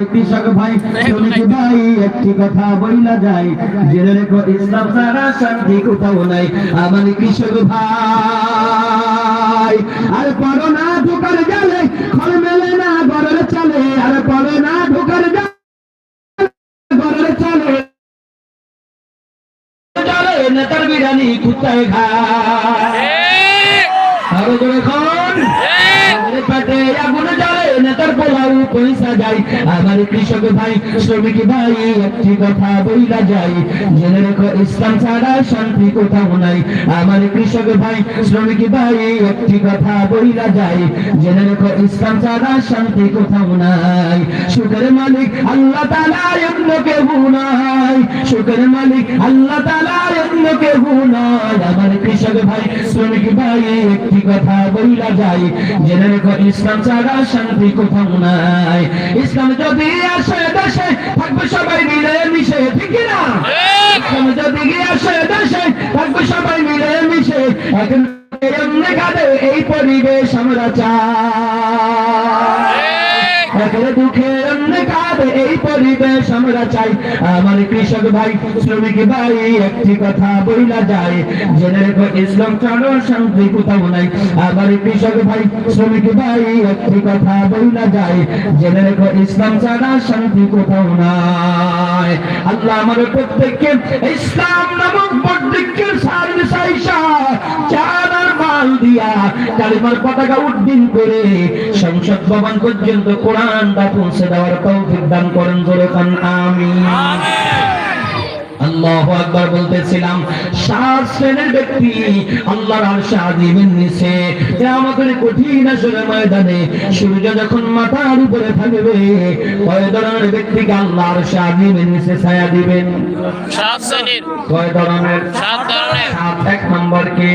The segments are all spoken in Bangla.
কৃষক ভাই শ্রমিক ভাই একটি কথা বইলা যায়। জেনে রেখো ইসলাম ছাড়া শান্তি কোথাও নাই। আমার কৃষক ভাই আর পড়ো না ঢোকার জালে খড় মেলে না গড়ের চলে আর পড়ো না ঢোকার গড়ের চলে। নেতার বিরানি কুত্তায় খায়? আরও জোরে খন পেটে আগুন নেতার পোলাও পয়সা যায়। আমার কৃষক ভাই, শ্রমিক ভাই, একটি কথা বইলা যায়। জেনে রেখো, ইসলাম ছাড়া শান্তি কোথাও নাই। আমার কৃষক ভাই, শ্রমিক ভাই, একটি কথা বইলা যায়। জেনে রেখো, ইসলাম ছাড়া শান্তি কোথাও নাই। সুখের মালিক আল্লাহ তাআলা অন্য কেউ নাই। সুখের মালিক আল্লাহ তাআলা অন্য কেউ নাই। আমার কৃষক ভাই, শ্রমিক ভাই, একটি কথা বইলা যায়। জেনে রেখো, ইসলাম ছাড়া শান্তি কোথাও নাই। ইসলাম যদি আসে দেশে থাকবে সবাই মিলে মিশে ঠিক না ইসলাম যদি আসে দেশে থাকবে সবাই মিলে মিশে। এখন এই পরিবেশ আমরা চাই। একেবারে কাঁদে এই পরিবেশ, আমরা চাই আমার কৃষক ভাই, শ্রমিক ভাই, একটি কথা বইলা যায়, জেনে রেখো ইসলাম ছাড়ো, শান্তি কোথাও নাই। আমার কৃষক ভাই, শ্রমিক ভাই, একটি কথা বইলা যায়, জেনে রেখো ইসলাম ছাড়া শান্তি কোথাও নাই। আল্লাহ আমাদের প্রত্যেককে ইসলাম নামক কালিমার পতাকা উড্ডীন করে সংসদ ভবন পর্যন্ত কোরআনটা পৌঁছে দেওয়ার তৌফিক দান করেন জোরে খান আমি আল্লাহ আকবার বলতেছিলাম সাত শ্রেণির ব্যক্তি আল্লাহর আরশে আজিমের নিচে। কিয়ামতের কঠিন আসরের ময়দানে সূর্য যখন মাথার উপরে থাকবে কয় ধরনের ব্যক্তিকে আল্লাহ আরশে নিচে ছায়া দিবেন? সাত শ্রেণির। কয় ধরনের? সাত ধরনের। সাত এক নম্বর কি?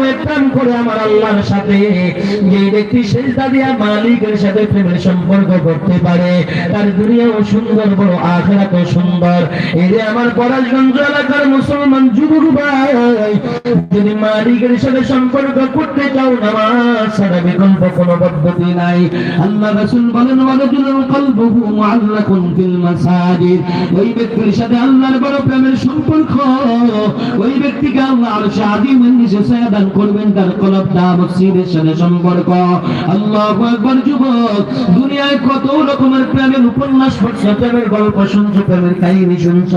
মাধ্যমে প্রেম করে আমার আল্লাহর সাথে। যে ব্যক্তি সেজদা দিয়া মালিকের সাথে প্রেমের সম্পর্ক করতে পারে, তার দুনিয়াও সুন্দর, বড় আখেরাতও সুন্দর। এই যে আমার পরাশগঞ্জ এলাকার মুসলমান যুবক ভাই, যদি মালিকের সাথে সম্পর্ক করতে চাও, নামাজ ছাড়া বিকল্প কোনো পদ্ধতি নাই। আল্লাহ রাসূল বলেন ওয়ালাদুল কলবুহু মুআল্লাকুন ফিল মাসাজিদ। ওই ব্যক্তির সাথে আল্লাহর বড় প্রেমের সম্পর্ক, ওই ব্যক্তিকে আল্লাহ আর শাদিমের নিচে সয়াদান করবেন তার কলবটা মসজিদের সাথে সম্পর্ক। আল্লাহ একবার যুবক। দুনিয়ায় কত রকমের প্রেমের উপন্যাস পড়ছ, প্রেমের গল্প শুনছ, প্রেমের কাহিনী শুনছ।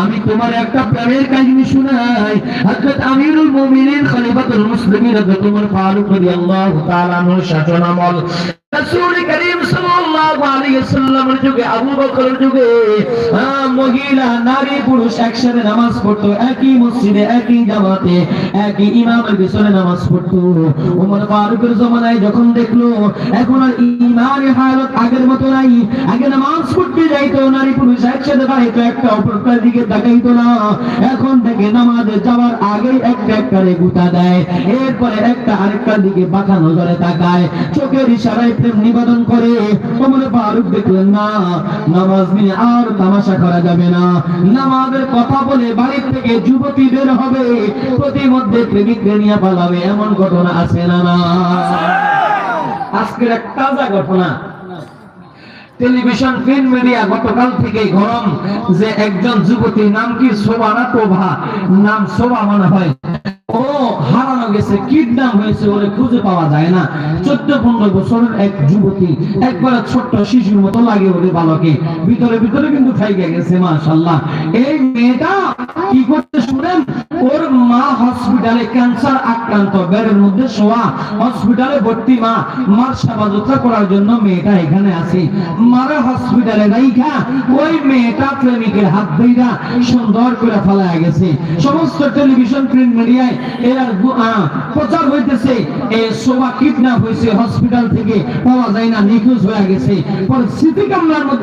আমি তোমার একটা প্রেমের কাহিনী শোনাই। হযরত আমিরুল মুমিনিন, খলিফাতুল মুসলিমিন, হযরত ওমর ফারুক রাদিয়াল্লাহু তাআলা শাসন আমল। রাসূল করিম সাল্লাল্লাহু আলাইহি সাল্লামের যুগে, আবু বকরের যুগে মহিলা, নারী, পুরুষ একসাথে নামাজ পড়তো, একই মসজিদে, একই জামাতে, একই ইমামের পিছনে নামাজ পড়তো। ওমর ফারুকের জমানায় যখন দেখল, এখন আর ইমানের হালত আগের মতো নাই। আগে নামাজ নারী পুরুষ একসাথে দাঁড়াইতো একটা অপরটার দিকে তাকাইতো না। এখন থেকে নামাজে যাওয়ার আগে একটা একটা গুতা দেয়। এরপরে একটা আরেকটার দিকে বাঁকা নজরে তাকায়। চোখের ইশারায় প্রেম নিবেদন করে। ওমর ফারুক দেখলেন না। নামাজ নিয়ে আর তামাশা করা যাবে না। নামাজের কথা বলে বাড়ির থেকে যুবতী বের হবে। প্রতিমধ্যে প্রেমিক নিয়ে পালাবে, এমন ঘটনা আছে না না? আজকের এক তাজা ঘটনা। টেলিভিশন, প্রিন্ট মিডিয়া, গতকাল থেকে গরম যে একজন যুবতী নাম কি? শোভা না প্রভা? নাম শোভা মনে হয়। ও হারানো গেছে কিডন্যাপ হয়েছে ওরে খুঁজে পাওয়া যায় না। চোদ্দ, পনেরো বছরের এক যুবতী, একবার ছোট্ট শিশুর মতো লাগে ওরে বালকে। ভিতরে ভিতরে কিন্তু খাইয়ে গেছে মাশাল্লাহ এই মেয়েটা কি করতে শুনেন? ওর মা হসপিটালে ক্যান্সার আক্রান্ত। বেডের মধ্যে শোয়া। হসপিটালে ভর্তি মা। মার সেবা যত্ন করার জন্য মেয়েটা এখানে আছে। মারা হসপিটালে রাইখা, ওই মেয়েটা প্রেমিকের হাত ধইরা সুন্দর করে ফেলা গেছে। সমস্ত টেলিভিশন প্রিন্ট মিডিয়ায় এরা প্রচার হইতেছে। এই শোভা কিডন্যাপ হয়েছে হসপিটাল থেকে। পাওয়া যায় না, নিখোঁজ হয়ে গেছে। পরে স্মৃতি কামলার মধ্যে